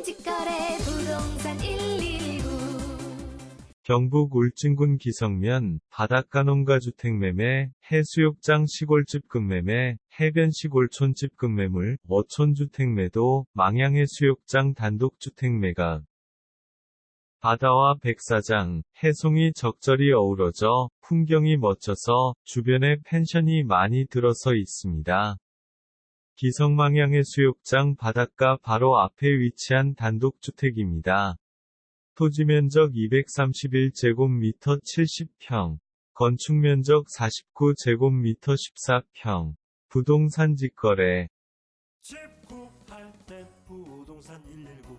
부동산 직거래 부동산 119 경북 울진군 기성면 바닷가 농가주택 매매, 해수욕장 시골집 급매매, 해변 시골촌집 급매물, 어촌주택 매도, 망양해수욕장 단독주택 매각. 바다와 백사장, 해송이 적절히 어우러져 풍경이 멋져서 주변에 펜션이 많이 들어서 있습니다. 기성망양해수욕장 바닷가 바로 앞에 위치한 단독주택입니다. 토지 면적 231제곱미터 70평, 건축 면적 49제곱미터 14평, 부동산 직거래, 집 구할 땐 부동산 119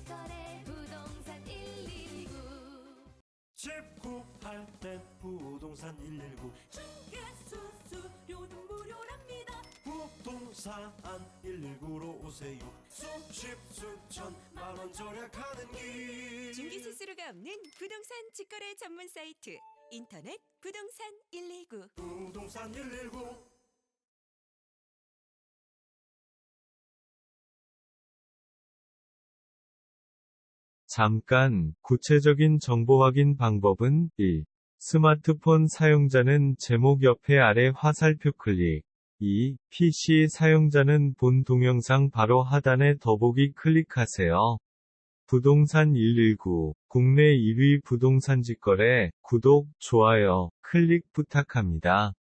구할 땐 부동산 119 수수료도 무료랍니다. 부동산 119로 오세요. 수십 수천 만 원 절약하는 길. 중개 수수료가 없는 부동산 직거래 전문 사이트. 인터넷 부동산 119 부동산 119 잠깐, 구체적인 정보 확인 방법은 1. 스마트폰 사용자는 제목 옆에 아래 화살표 클릭. 2. PC 사용자는 본 동영상 바로 하단에 더보기 클릭하세요. 부동산 119, 국내 1위 부동산 직거래, 구독, 좋아요, 클릭 부탁합니다.